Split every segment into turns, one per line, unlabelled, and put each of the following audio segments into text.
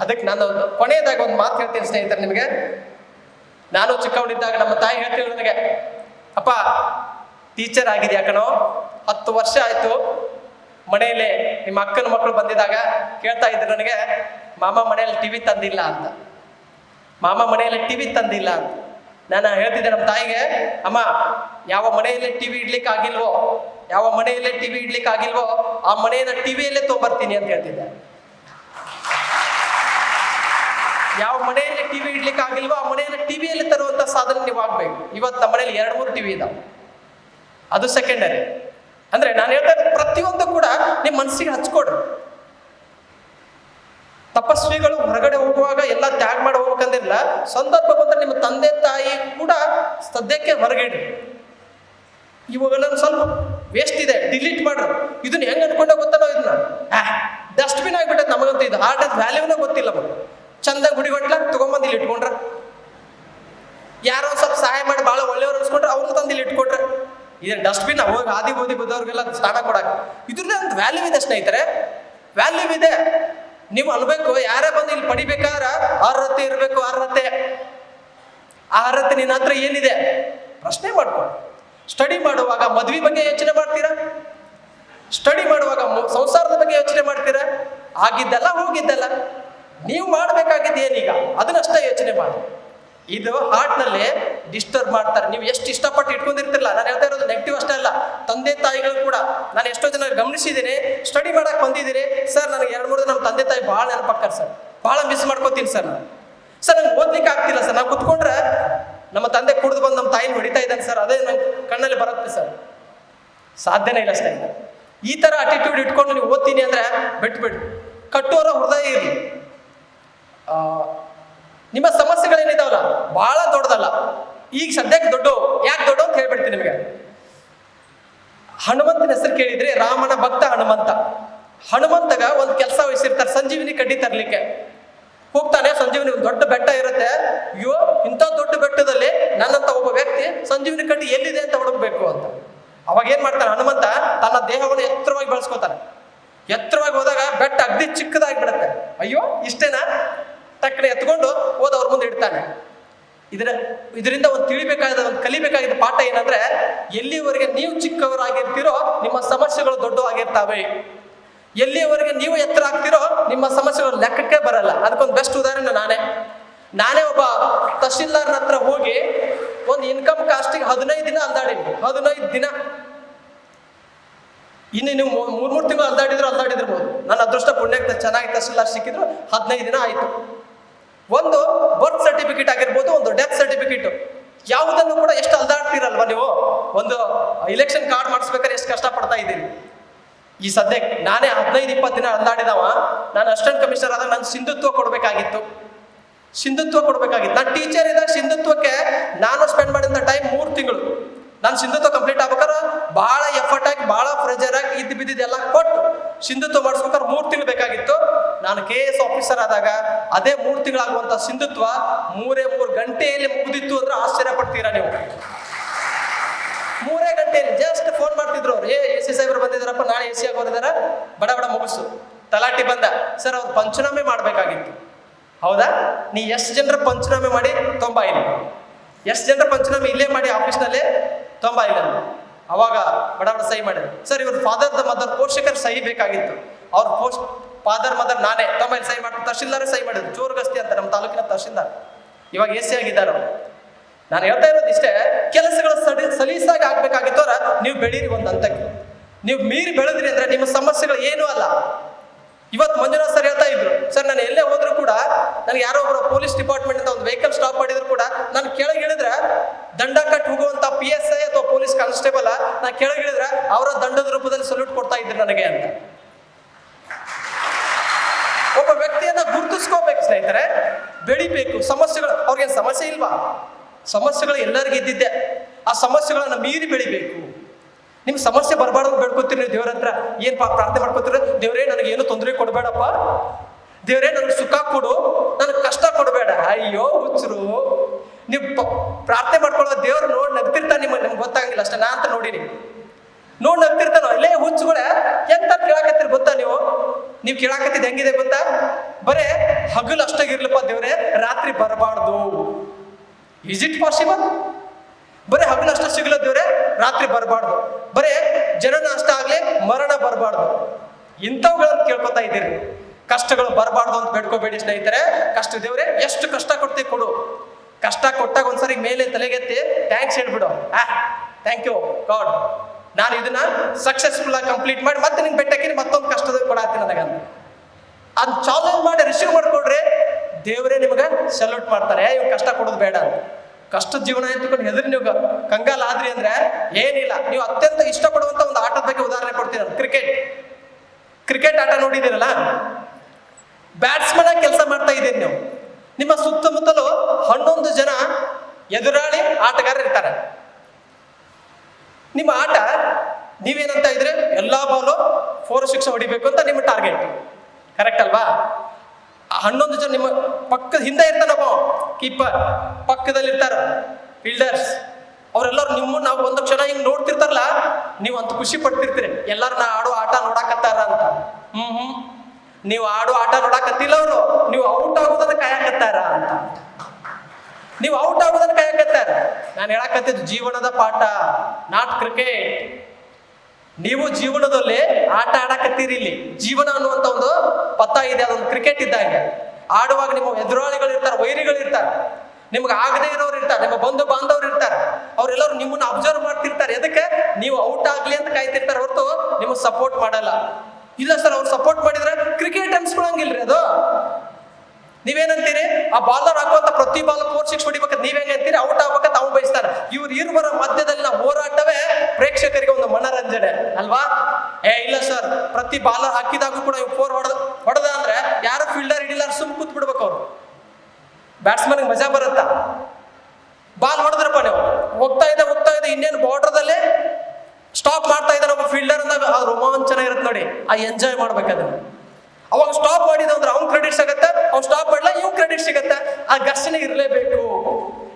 ಅದಕ್ಕೆ ನಾನು ಕೊನೆಯದಾಗಿ ಒಂದು ಮಾತು ಹೇಳ್ತೀನಿ ಸ್ನೇಹಿತರೆ ನಿಮಗೆ. ನಾನು ಚಿಕ್ಕವನಿದ್ದಾಗ ನಮ್ಮ ತಾಯಿ ಹೇಳ್ತೀವಿ ನನಗೆ, ಅಪ್ಪ ಟೀಚರ್ ಆಗಿದೆಯಾ ಕಣೋ? ಹತ್ತು ವರ್ಷ ಆಯ್ತು. ಮನೆಯಲ್ಲಿ ನಿಮ್ಮ ಅಕ್ಕನ ಮಕ್ಕಳು ಬಂದಿದಾಗ ಕೇಳ್ತಾ ಇದ್ರು ನನಗೆ, ಮಾಮ ಮನೆಯಲ್ಲಿ ಟಿವಿ ತಂದಿಲ್ಲ ಅಂತ. ಮಾಮ ಮನೆಯಲ್ಲಿ ಟಿವಿ ತಂದಿಲ್ಲ ಅಂತ. ನಾನು ಹೇಳ್ತಿದ್ದೆ ನಮ್ಮ ತಾಯಿಗೆ, ಅಮ್ಮ, ಯಾವ ಮನೆಯಲ್ಲಿ ಟಿವಿ ಇಡ್ಲಿಕ್ಕೆ ಆಗಿಲ್ವೋ? ಯಾವ ಮನೆಯಲ್ಲಿ ಟಿವಿ ಇಡ್ಲಿಕ್ಕೆ ಆಗಿಲ್ವೋ? ಆ ಮನೆಯನ್ನ ಟಿವಿಯಲ್ಲೇ ತೊಗೊಬರ್ತೀನಿ ಅಂತ ಹೇಳ್ತಿದ್ದೆ. ಯಾವ ಮನೆಯಲ್ಲಿ ಟಿವಿ ಇಡ್ಲಿಕ್ಕೆ ಆಗಿಲ್ವೋ ಆ ಮನೆಯಲ್ಲಿ ಟಿವಿಯಲ್ಲಿ ತರುವಂತ ಸಾಧನೆ ನೀವು ಆಗ್ಬೇಕು. ಇವತ್ತು ನಮ್ಮ ಮನೆಯಲ್ಲಿ ಎರಡು, ಮೂರು ಟಿವಿ ಇದಾವೆ. ಅದು ಸೆಕೆಂಡರಿ ಅಂದ್ರೆ ನಾನು ಹೇಳ್ತಾ ಪ್ರತಿಯೊಂದು ಕೂಡ ನಿಮ್ಮ ಮನಸ್ಸಿಗೆ ಹಚ್ಕೊಡ್ರಿ ತಪಸ್ವಿಗಳು ಹೊರಗಡೆ ಹೋಗುವಾಗ ಎಲ್ಲ ತ್ಯಾಗ ಮಾಡಿ ಹೋಗ್ಬೇಕಂದಿಲ್ಲ ಸಂದರ್ಭ ಬಂದ್ರೆ ನಿಮ್ಮ ತಂದೆ, ತಾಯಿ ಕೂಡ ಸದ್ಯಕ್ಕೆ ಹೊರಗೆ ಇಡ್ರಿ ಇವುಗಳನ್ನು ಸ್ವಲ್ಪ ವೇಸ್ಟ್ ಇದೆ ಡಿಲೀಟ್ ಮಾಡ್ರಿ. ಇದನ್ನ ಹೆಂಗ್ ಅನ್ಕೊಂಡೆ ಗೊತ್ತಲ್ಲ ಇದನ್ನ? ಡಸ್ಟ್ಬಿನ್ ಆಗ್ಬಿಟ್ಟೈತೆ ನಮಗಂತೂ ಇದು. ಆರ್ಟ್ ವ್ಯಾಲ್ಯೂನೇ ಗೊತ್ತಿಲ್ಲ ನಮಗೆ. ಚಂದಾಗಿ ಹುಡಿಗಟ್ಲ ತಗೊಂಬಂದು ಇಲ್ಲಿ ಇಟ್ಕೊಂಡ್ರ. ಯಾರೋ ಸ್ವಲ್ಪ ಸಹಾಯ ಮಾಡಿ ಭಾಳ ಒಳ್ಳೆಯವ್ರು ಅನ್ಸ್ಕೊಂಡ್ರೆ ಅವ್ರನ್ನ ತಂದು ಇಲ್ಲಿ ಇಟ್ಕೊಟ್ರ. ಇದೇನು ಡಸ್ಟ್ಬಿನ್ ಹೋಗಿ ಆದಿ ಬೋದಿ ಬದ್ದವ್ರಿಗೆಲ್ಲ ಸ್ಥಾನ ಕೊಡಕ್ಕೆ ಇದ್ರದ್ದೇ ಒಂದು ವ್ಯಾಲ್ಯೂ ಇದೆ ಸ್ನೇಹಿತರೆ. ವ್ಯಾಲ್ಯೂ ಇದೆ. ನೀವು ಅನ್ಬೇಕು, ಯಾರೇ ಬಂದು ಇಲ್ಲಿ ಪಡಿಬೇಕಾದ್ರ ಅರ್ಹತೆ ಇರಬೇಕು, ಅರ್ಹತೆ. ಅರ್ಹತೆ ನಿನ್ನ ಹತ್ರ ಏನಿದೆ? ಪ್ರಶ್ನೆ ಮಾಡ್ಕೊಂಡು ಸ್ಟಡಿ ಮಾಡುವಾಗ ಮದ್ವೆ ಬಗ್ಗೆ ಯೋಚನೆ ಮಾಡ್ತೀರಾ? ಸ್ಟಡಿ ಮಾಡುವಾಗ ಸಂಸಾರದ ಬಗ್ಗೆ ಯೋಚನೆ ಮಾಡ್ತೀರಾ? ಆಗಿದ್ದಲ್ಲ ಹೋಗಿದ್ದಲ್ಲ. ನೀವು ಮಾಡಬೇಕಾಗಿದ್ದು ಏನೀಗ ಅದನ್ನಷ್ಟೇ ಯೋಚನೆ ಮಾಡಿ. ಇದು ಹಾರ್ಟ್ನಲ್ಲಿ ಡಿಸ್ಟರ್ಬ್ ಮಾಡ್ತಾರೆ. ನೀವು ಎಷ್ಟು ಇಷ್ಟಪಟ್ಟು ಇಟ್ಕೊಂಡಿರ್ತಿರಲ್ಲ, ನಾನು ಹೇಳ್ತಾ ಇರೋದು ನೆಗೆಟಿವ್ ಅಷ್ಟೇ ಅಲ್ಲ. ತಂದೆ ತಾಯಿಗಳು ಕೂಡ, ನಾನು ಎಷ್ಟೋ ಜನ ಗಮನಿಸಿದ್ದೀನಿ ಸ್ಟಡಿ ಮಾಡಕ್ಕೆ ಬಂದಿದ್ದೀರಿ. ಸರ್ ನನಗೆ ಎರಡು ಮೂರು ದಿನ ನಮ್ಮ ತಂದೆ ತಾಯಿ ಭಾಳ ನೆನಪಾಕ್ತಾರೆ ಸರ್ ಭಾಳ ಮಿಸ್ ಮಾಡ್ಕೋತೀನಿ ಸರ್ ಸರ್ ನಂಗೆ ಓದ್ಲಿಕ್ಕೆ ಆಗ್ತಿಲ್ಲ ಸರ್ ನಾವು ಕುತ್ಕೊಂಡ್ರೆ ನಮ್ಮ ತಂದೆ ಕುಡಿದು ಬಂದು ನಮ್ಮ ತಾಯಿನ ಹೊಡಿತಾ ಇದ್ದಾನೆ ಸರ್ ಅದೇ ನಂಗೆ ಕಣ್ಣಲ್ಲಿ ಬರುತ್ತೆ ಸರ್ ಸಾಧ್ಯನೇ ಇಲ್ಲ ಸ್ನೇಹಿತ ಈ ಥರ ಅಟಿಟ್ಯೂಡ್ ಇಟ್ಕೊಂಡು ನೀವು ಓದ್ತೀನಿ ಅಂದರೆ ಬಿಟ್ಬಿಡಿ ಕಟ್ಟೋರ ಹೃದಯ ಇರಲಿ. ನಿಮ್ಮ ಸಮಸ್ಯೆಗಳೇನಿದಾವಲ್ಲ? ಭಾಳ ದೊಡ್ಡದಲ್ಲ. ಈಗ ಸದ್ಯಕ್ಕೆ ದೊಡ್ಡ ಯಾಕೆ ದೊಡ್ಡ ಅಂತ ಹೇಳ್ಬಿಡ್ತೀನಿ ನಿಮಗೆ. ಹನುಮಂತನ ಹೆಸರು ಕೇಳಿದ್ರೆ ರಾಮನ ಭಕ್ತ ಹನುಮಂತ. ಹನುಮಂತಗ ಒಂದು ಕೆಲಸ ವಹಿಸಿರ್ತಾರೆ, ಸಂಜೀವಿನಿ ಕಡ್ಡಿ ತರಲಿಕ್ಕೆ. ಹೋಗ್ತಾನೆ, ಸಂಜೀವಿನಿ ಒಂದು ದೊಡ್ಡ ಬೆಟ್ಟ ಇರುತ್ತೆ. ಅಯ್ಯೋ, ಇಂಥ ದೊಡ್ಡ ಬೆಟ್ಟದಲ್ಲಿ ನನ್ನಂತ ಒಬ್ಬ ವ್ಯಕ್ತಿ ಸಂಜೀವಿನಿ ಕಡ್ಡಿ ಎಲ್ಲಿದೆ ಅಂತ ಹುಡುಕ್ಬೇಕು ಅಂತ. ಅವಾಗ ಏನ್ ಮಾಡ್ತಾನೆ ಹನುಮಂತ? ತನ್ನ ದೇಹವನ್ನು ಎತ್ತರವಾಗಿ ಬೆಳೆಸ್ಕೋತಾನೆ. ಎತ್ತರವಾಗಿ ಹೋದಾಗ ಬೆಟ್ಟ ಅಗ್ದಿ ಚಿಕ್ಕದಾಗಿ ಬಿಡುತ್ತೆ ಅಯ್ಯೋ, ಇಷ್ಟೇನಾ? ತಕ್ಕನೆ ಎತ್ಕೊಂಡು ಹೋದ ಅವ್ರ ಮುಂದೆ ಇಡ್ತಾನೆ. ಇದರ ಇದರಿಂದ ಒಂದು ತಿಳಿಬೇಕಾದ, ಒಂದು ಕಲಿಬೇಕಾಗಿದ್ದ ಪಾಠ ಏನಂದ್ರೆ, ಎಲ್ಲಿವರೆಗೆ ನೀವು ಚಿಕ್ಕವರಾಗಿರ್ತೀರೋ ನಿಮ್ಮ ಸಮಸ್ಯೆಗಳು ದೊಡ್ಡವಾಗಿರ್ತಾವೆ. ಎಲ್ಲಿವರೆಗೆ ನೀವು ಎತ್ತರ ಆಗ್ತಿರೋ ನಿಮ್ಮ ಸಮಸ್ಯೆಗಳು ಲೆಕ್ಕಕ್ಕೆ ಬರಲ್ಲ. ಅದಕ್ಕೊಂದು ಬೆಸ್ಟ್ ಉದಾಹರಣೆ ನಾನೇ. ನಾನೇ ಒಬ್ಬ ತಹಶೀಲ್ದಾರ್ನ ಹತ್ರ ಹೋಗಿ ಒಂದು ಇನ್ಕಮ್ ಕಾಸ್ಟಿಗೆ ಹದಿನೈದು ದಿನ ಅಲ್ದಾಡೀನಿ. ಹದಿನೈದು ದಿನ. ಇನ್ನು ನೀವು ಮೂರ್ ಮೂರು ತಿಂಗಳು ಅಲ್ದಾಡಿದ್ರು ಅಲ್ದಾಡಿದಿರ್ಬೋದು. ನನ್ನ ಅದೃಷ್ಟ ಪುಣ್ಯಕ್ಕೆ ಚೆನ್ನಾಗಿ ತಹಶೀಲ್ದಾರ್ ಸಿಕ್ಕಿದ್ರು ಹದಿನೈದು ದಿನ ಆಯಿತು. ಒಂದು ಬರ್ತ್ ಸರ್ಟಿಫಿಕೇಟ್ ಆಗಿರ್ಬೋದು, ಒಂದು ಡೆತ್ ಸರ್ಟಿಫಿಕೇಟ್ ಯಾವುದನ್ನು ಕೂಡ ಎಷ್ಟು ಅಲ್ದಾಡ್ತೀರಲ್ವಾ ನೀವು? ಒಂದು ಇಲೆಕ್ಷನ್ ಕಾರ್ಡ್ ಮಾಡಿಸ್ಬೇಕಾದ್ರೆ ಎಷ್ಟು ಕಷ್ಟ ಪಡ್ತಾ ಇದ್ದೀರಿ? ಈ ಸದ್ಯಕ್ಕೆ ನಾನೇ ಹದಿನೈದು, ಇಪ್ಪತ್ತು ದಿನ ಅಲ್ದಾಡಿದವ. ನಾನು ಅಸಿಸ್ಟೆಂಟ್ ಕಮಿಷನರ್ ಆದಾಗ ನಾನು ಸಿಂಧುತ್ವ ಕೊಡಬೇಕಾಗಿತ್ತು. ಸಿಂಧುತ್ವ ಕೊಡಬೇಕಾಗಿತ್ತು. ನಾನು ಟೀಚರ್ ಇದ್ದಾಗ ಸಿಂಧುತ್ವಕ್ಕೆ ನಾನು ಸ್ಪೆಂಡ್ ಮಾಡಿದ ಟೈಮ್ ಮೂರು ತಿಂಗಳು. ನಾನು ಸಿಂಧುತ್ವ ಕಂಪ್ಲೀಟ್ ಆಗ್ಬೇಕಾದ್ರೆ ಭಾಳ ಎಫರ್ಟ್ ಆಗಿ, ಭಾಳ ಪ್ರೆಜರ್ ಆಗಿ ಇದ್ದು ಬಿದ್ದಿದ್ದೆಲ್ಲ ಕೊಟ್ಟು ಸಿಂಧುತ್ವ ಮಾಡಿಸ್ಬೇಕಾದ್ರೆ ಮೂರು ತಿಂಗಳು ಬೇಕಾಗಿತ್ತು. ನಾನು ಕೆ ಎಸ್ ಆಫೀಸರ್ ಆದಾಗ ಅದೇ ಮೂರು ತಿಂಗಳಾಗುವಂಥ ಸಿಂಧುತ್ವ ಮೂರೇ ಮೂರು ಗಂಟೆಯಲ್ಲಿ ಮುಗಿದಿತ್ತು ಅಂದ್ರೆ ಆಶ್ಚರ್ಯ ಪಡ್ತೀರಾ ನೀವು? ಮೂರೇ ಗಂಟೆಯಲ್ಲಿ ಜಸ್ಟ್ ಫೋನ್ ಮಾಡ್ತಿದ್ರು ಅವ್ರು. ಏ, ಎ ಸಿ ಸಾಹೇಬ್ರು ಬಂದಿದ್ದಾರಪ್ಪ, ನಾಳೆ ಎ ಸಿ ಆಗೋದಿದಾರ ಬಡ ಬಡ ಮುಗಿಸು ತಲಾಟಿ ಬಂದ. ಸರ್, ಅವ್ರು ಪಂಚನಾಮೆ ಮಾಡಬೇಕಾಗಿತ್ತು. ಹೌದಾ? ನೀ ಎಷ್ಟು ಜನರ ಪಂಚನಾಮೆ ಮಾಡಿ? ತೊಂಬ ಇಲ್ಲ ಎಷ್ಟು ಜನರ ಪಂಚನಾಮೆ ಇಲ್ಲೇ ಮಾಡಿ ಆಫೀಸ್ನಲ್ಲೇ? ತೊಂಬ ಇಲ್ಲ ಅವಾಗ ಬಡ ಬಡ, ಸಹಿ ಮಾಡಿದ್ರು. ಸರ್, ಇವ್ರ ಫಾದರ್ ಮದರ್ ಪೋಷಕರ ಸಹಿ ಬೇಕಾಗಿತ್ತು. ಅವ್ರ ಪೋಷ್ ಫಾದರ್ ಮದರ್ ನಾನೇ. ತಮ್ಮಲ್ಲಿ ಸಹಿ ಮಾಡಿ ತಹಶೀಲ್ದಾರ ಸಹಿ ಮಾಡಿದ್ರು. ಚೋರ್ಗಸ್ತಿ ಅಂತ ನಮ್ಮ ತಾಲೂಕಿನ ತಹಶೀಲ್ದಾರ್. ಇವಾಗ ಎ ಸಿ ಆಗಿದ್ದಾರೆ ನಾನು ಹೇಳ್ತಾ ಇರೋದು ಇಷ್ಟೇ, ಕೆಲಸಗಳು ಸಡಿ, ಸಲೀಸಾಗಿ ಆಗ್ಬೇಕಾಗಿತ್ತವ್ರ ನೀವು ಬೆಳೀರಿ ಒಂದು ಹಂತಕ್ಕೆ. ನೀವು ಮೀರಿ ಬೆಳೆದ್ರಿ ಅಂದ್ರೆ ನಿಮ್ಮ ಸಮಸ್ಯೆಗಳು ಏನೂ ಅಲ್ಲ. ಇವತ್ತು ಮಂಜುನಾಥ್ ಸರ್ ಹೇಳ್ತಾ ಇದ್ರು, ಸರ್, ನಾನು ಎಲ್ಲೇ ಹೋದ್ರು ಕೂಡ ನನಗೆ ಯಾರೋ ಒಬ್ಬರು ಪೊಲೀಸ್ ಡಿಪಾರ್ಟ್ಮೆಂಟ್ ಅಂತ ಒಂದು ವೆಹಿಕಲ್ ಸ್ಟಾಪ್ ಮಾಡಿದ್ರು ಕೂಡ ನಾನು ಕೆಳಗೆ ಇಳಿದ್ರೆ ದಂಡ ಕಟ್ ಹೋಗುವಂತ ಪಿ ಎಸ್ ಐ ಅಥವಾ ಪೊಲೀಸ್ ಕಾನ್ಸ್ಟೇಬಲ್ ನಾನು ಕೆಳಗೆ ಇಳಿದ್ರೆ ಅವರ ದಂಡದ ರೂಪದಲ್ಲಿ ಸಲ್ಯೂಟ್ ಕೊಡ್ತಾ ಇದ್ರು ನನಗೆ ಅಂತ ಒಬ್ಬ ಗುರುತಿಸ್ಕೋಬೇಕು ಸ್ನೇಹಿತರೆ. ಬೆಳಿಬೇಕು. ಸಮಸ್ಯೆಗಳು ಅವ್ರಿಗೆ ಸಮಸ್ಯೆ ಇಲ್ವಾ? ಸಮಸ್ಯೆಗಳು ಎಲ್ಲರಿಗೂ ಇದ್ದಿದ್ದೆ. ಆ ಸಮಸ್ಯೆಗಳನ್ನ ಮೀರಿ ಬೆಳಿಬೇಕು. ನಿಮ್ಗೆ ಸಮಸ್ಯೆ ಬರಬಾರ್ದು ಬೇಡ್ಕೊತೀರಿ ನೀವು ದೇವ್ರ ಹತ್ರ. ಏನು ಪ್ರಾರ್ಥನೆ ಮಾಡ್ಕೊತೀರಿ? ದೇವರೇ, ನನಗೆ ಏನು ತೊಂದರೆ ಕೊಡಬೇಡಪ್ಪ. ದೇವರೇ, ನನಗೆ ಸುಖ ಕೊಡು. ನನಗೆ ಕಷ್ಟ ಕೊಡಬೇಡ. ಅಯ್ಯೋ, ಹುಚ್ಚರು. ನೀವು ಪ್ರಾರ್ಥನೆ ಮಾಡ್ಕೊಳ್ಳೋ ದೇವ್ರು ನೋಡಿ ನಗ್ತಿರ್ತಾನೆ ನಿಮ್ಮ, ನಿಮ್ಗೆ ಗೊತ್ತಾಗಿಲ್ಲ ಅಷ್ಟೇ ನಾ ಅಂತ ನೋಡಿನಿ. ನೋಡಿ ನಗ್ತಿರ್ತಾನ? ಇಲ್ಲೇ ಹುಚ್ಚುಗಳೇ, ಎಂತ ಕೇಳಾಕತ್ತೀರಿ ಗೊತ್ತಾ ನೀವು? ನೀವು ಕೇಳಾಕತ್ತಿದ್ ಹೆಂಗಿದೆ ಗೊತ್ತಾ? ಬರೇ ಹಗಲು ಅಷ್ಟಾಗಿರ್ಲಪ್ಪ ದೇವ್ರೆ, ರಾತ್ರಿ ಬರಬಾರ್ದು. ಇಸ್ ಇಟ್ ಪಾಸಿಬಲ್ ಬರೀ ಹಗಲು ಅಷ್ಟ ಸಿಗಲ್ಲ ದೇವ್ರೆ, ರಾತ್ರಿ ಬರಬಾರ್ದು. ಬರೇ ಜನನ ಅಷ್ಟ ಆಗ್ಲಿ, ಮರಣ ಬರಬಾರ್ದು. ಇಂಥವುಗಳನ್ನು ಕೇಳ್ಕೊತಾ ಇದ್ದೀರಿ. ಕಷ್ಟಗಳು ಬರಬಾರ್ದು ಅಂತ ಬೇಡ್ಕೋಬೇಡಿ ಸ್ನೇಹಿತರೆ. ಕಷ್ಟ ದೇವ್ರೆ, ಎಷ್ಟು ಕಷ್ಟ ಕೊಡ್ತೀವಿ ಕೊಡು. ಕಷ್ಟ ಕೊಟ್ಟಾಗ ಒಂದ್ಸರಿ ಮೇಲೆ ತಲೆಗೆತ್ತಿ ಥ್ಯಾಂಕ್ಸ್ ಹೇಳ್ಬಿಡು. ಆ ಥ್ಯಾಂಕ್ ಯು ಗಾಡ್ ನಾನು ಇದನ್ನ ಸಕ್ಸಸ್ಫುಲ್ ಆಗಿ ಕಂಪ್ಲೀಟ್ ಮಾಡಿ ಮತ್ತೆ ನಿಂಗೆ ಬೆಟ್ಟಕ್ಕೆ ಮತ್ತೊಂದು ಕಷ್ಟದ ಕೊಡಾತೀನಿ ನನಗಂತ. ಅದ್ ಚಾಲೆಂಜ್ ಮಾಡಿ ರಿಸೀವ್ ಮಾಡ್ಕೊಡ್ರಿ ದೇವರೇ ನಿಮಗೆ ಸಲ್ಯೂಟ್ ಮಾಡ್ತಾರೆ. ಇವ್ ಕಷ್ಟ ಕೊಡೋದು ಬೇಡ ಕಷ್ಟದ ಜೀವನ ಎತ್ಕೊಂಡು ಹೆದರಿ ನೀವು ಕಂಗಾಲ ಆದ್ರಿ ಅಂದ್ರೆ ಏನಿಲ್ಲ. ನೀವು ಅತ್ಯಂತ ಇಷ್ಟಪಡುವಂತ ಒಂದು ಆಟದ ಬಗ್ಗೆ ಉದಾಹರಣೆ ಕೊಡ್ತೀನಿ ಕ್ರಿಕೆಟ್ ಕ್ರಿಕೆಟ್ ಆಟ ನೋಡಿದ್ದೀರಲ್ಲ? ಬ್ಯಾಟ್ಸ್ಮನ್ ಆಗಿ ಕೆಲಸ ಮಾಡ್ತಾ ಇದ್ದೀರಿ ನೀವು. ನಿಮ್ಮ ಸುತ್ತಮುತ್ತಲು ಹನ್ನೊಂದು ಜನ ಎದುರಾಳಿ ಆಟಗಾರರು ಇರ್ತಾರೆ. ನಿಮ್ಮ ಆಟ ನೀವೇನಂತ ಇದ್ರೆ ಎಲ್ಲಾ ಬಾಲು ಫೋರ್ ಸಿಕ್ಸ್ ಹೊಡಿಬೇಕು ಅಂತ ನಿಮ್ಮ ಟಾರ್ಗೆಟ್ ಕರೆಕ್ಟ್ ಅಲ್ವಾ? ಹನ್ನೊಂದು ಜನ ನಿಮ್ಮ ಪಕ್ಕದ ಹಿಂದೆ ಇರ್ತಾನಪ್ಪ ಕೀಪರ್ ಪಕ್ಕದಲ್ಲಿ ಇರ್ತಾರ ಫೀಲ್ಡರ್ಸ್ ಅವರೆಲ್ಲರೂ ನಿಮ್ಮ ನಾವು ಒಂದು ಕ್ಷಣ ಹಿಂಗೆ ನೋಡ್ತಿರ್ತಾರಲ್ಲ, ನೀವು ಅಂತ ಖುಷಿ ಪಡ್ತಿರ್ತೀರಿ. ಎಲ್ಲರೂ ನಾ ಆಡೋ ಆಟ ನೋಡಾಕತ್ತಾರ ಅಂತ. ಹ್ಮ್ ಹ್ಮ್. ನೀವು ಆಡೋ ಆಟ ನೋಡಾಕತ್ತಿಲ್ಲ ಅವರು. ನೀವು ಔಟ್ ಆಗೋದನ್ನ ಕಾಯಕತ್ತಾರ ಅಂತ. ನೀವು ಔಟ್ ಆಗೋದನ್ನ ಕಾಯಕತ್ತಾರ. ನಾನು ಹೇಳಕತ್ತಿದ್ದು ಜೀವನದ ಪಾಠ ನಾಟ್ ಕ್ರಿಕೆಟ್ ನೀವು ಜೀವನದಲ್ಲಿ ಆಟ ಆಡಕತ್ತೀರಿ ಇಲ್ಲಿ. ಜೀವನ ಅನ್ನುವಂತ ಒಂದು ಪತ್ತ ಇದೆ ಅದೊಂದು ಕ್ರಿಕೆಟ್ ಇದ್ದಾಗ. ಆಡುವಾಗ ನಿಮ್ಮ ಎದುರಾಳಿಗಳು ಇರ್ತಾರೆ, ವೈರಿಗಳು ಇರ್ತಾರೆ. ನಿಮ್ಗೆ ಆಗದೆ ಇರೋರು ಇರ್ತಾರೆ, ನಿಮ್ಮ ಬಂಧು ಬಾಂಧವ್ರು ಇರ್ತಾರೆ. ಅವರೆಲ್ಲರೂ ನಿಮ್ಮನ್ನ ಅಬ್ಸರ್ವ್ ಮಾಡ್ತಿರ್ತಾರೆ. ಎದಕ್ಕೆ? ನೀವು ಔಟ್ ಆಗ್ಲಿ ಅಂತ ಕಾಯ್ತಿರ್ತಾರೆ ಹೊರತು ನಿಮಗೆ ಸಪೋರ್ಟ್ ಮಾಡಲ್ಲ. ಇಲ್ಲ ಸರ್ ಅವ್ರು ಸಪೋರ್ಟ್ ಮಾಡಿದ್ರೆ ಕ್ರಿಕೆಟ್ ಅನ್ಸ್ಕೊಳಂಗಿಲ್ರಿ ಅದು. ನೀವೇನಂತೀರಿ? ಆ ಬಾಲರ್ ಹಾಕುವಂತ ಪ್ರತಿ ಬಾಲ್ ಫೋರ್ ಸಿಕ್ಸ್ ಹೊಡಿಬೇಕಂತ ಅಂತೀರಿ? ಔಟ್ ಆಗ್ಬೇಕಂತ ಅವ್ನು ಬಯಸ್ತಾರೆ. ಇವ್ರು ಇರುವರ ಮಧ್ಯದಲ್ಲಿನ ಹೋರಾಟವೇ ಪ್ರೇಕ್ಷಕರಿಗೆ ಒಂದು ಮನರಂಜನೆ, ಅಲ್ವಾ? ಏ, ಇಲ್ಲ ಸರ್ ಪ್ರತಿ ಬಾಲರ್ ಹಾಕಿದಾಗೂ ಕೂಡ ಫೋರ್ ಹೊಡೆದ ಹೊಡೆದ ಅಂದ್ರೆ ಯಾರು ಫೀಲ್ಡರ್ ಹಿಡಿಲ್ಲ ಸುಮ್ ಕೂತ್ ಬಿಡ್ಬೇಕು ಅವ್ರು. ಬ್ಯಾಟ್ಸ್ಮನ್ಗೆ ಮಜಾ ಬರುತ್ತಾ? ಬಾಲ್ ಹೊಡೆದ್ರಪ್ಪ ನೀವು. ಹೋಗ್ತಾ ಇದೆ ಹೋಗ್ತಾ ಇದೆ. ಇನ್ನೇನು ಬಾರ್ಡರ್ದಲ್ಲಿ ಸ್ಟಾಪ್ ಮಾಡ್ತಾ ಇದ್ದಾರೆ ಒಬ್ಬ ಫೀಲ್ಡರ್ ಅಂದಾಗ ಆ ರೋಮಾಂಚನ ಇರುತ್ತೆ ನೋಡಿ. ಆ ಎಂಜಾಯ್ ಮಾಡ್ಬೇಕದನ್ನ. ಅವಾಗ ಸ್ಟಾಪ್ ಮಾಡಿದ ಅಂದ್ರೆ ಅವ್ನ್ ಕ್ರೆಡಿಟ್ ಸಿಗತ್ತೆ, ಅವ್ನು ಸ್ಟಾಪ್ ಮಾಡಲ್ಲ ಇವ್ ಕ್ರೆಡಿಟ್ ಸಿಗತ್ತೆ. ಆ ಘರ್ಷಣೆ ಇರಲೇಬೇಕು.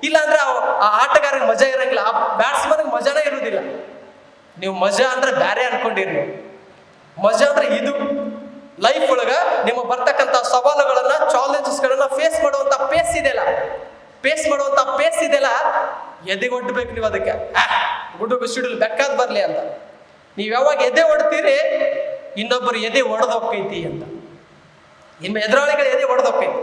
ಇಲ್ಲಾಂದ್ರೆ ಆ ಆಟಗಾರರಿಗೆ ಮಜಾ ಇರಂಗಿಲ್ಲ, ಆ ಬ್ಯಾಟ್ಸ್ಮನ್ಗೆ ಮಜಾನೇ ಇರುವುದಿಲ್ಲ ನೀವು ಮಜಾ ಅಂದ್ರೆ ಬ್ಯಾರೆ ಅನ್ಕೊಂಡಿರಿ. ಮಜಾ ಅಂದ್ರೆ ಇದು. ಲೈಫ್ ಒಳಗ ನಿಮ್ಮ ಬರ್ತಕ್ಕಂತ ಸವಾಲುಗಳನ್ನ ಚಾಲೆಂಜಸ್ ಗಳನ್ನ ಫೇಸ್ ಮಾಡುವಂತ ಪೇಸ್ ಇದೆಯಲ್ಲ. ಫೇಸ್ ಮಾಡುವಂತ ಪೇಸ್ ಇದೆಯಲ್ಲ. ಎದೆಗೊಡ್ಬೇಕು ನೀವು ಅದಕ್ಕೆ? ಗುಡ್ಡು ಗುಡುಗು ಸಿಡಿಲು ಬೆಕ್ಕಾದ್ ಬರ್ಲಿ ಅಂತ. ನೀವು ಯಾವಾಗ ಎದೆ ಒಡ್ತೀರಿ, ಇನ್ನೊಬ್ಬರು ಎದೆ ಒಡೆದೋಗ್ತೈತಿ ಅಂತ. ನಿಮ್ಮ ಎದುರಾಳಿಗಳು ಎದೆ ಒಡೆದೋಕ್ಕೈತಿ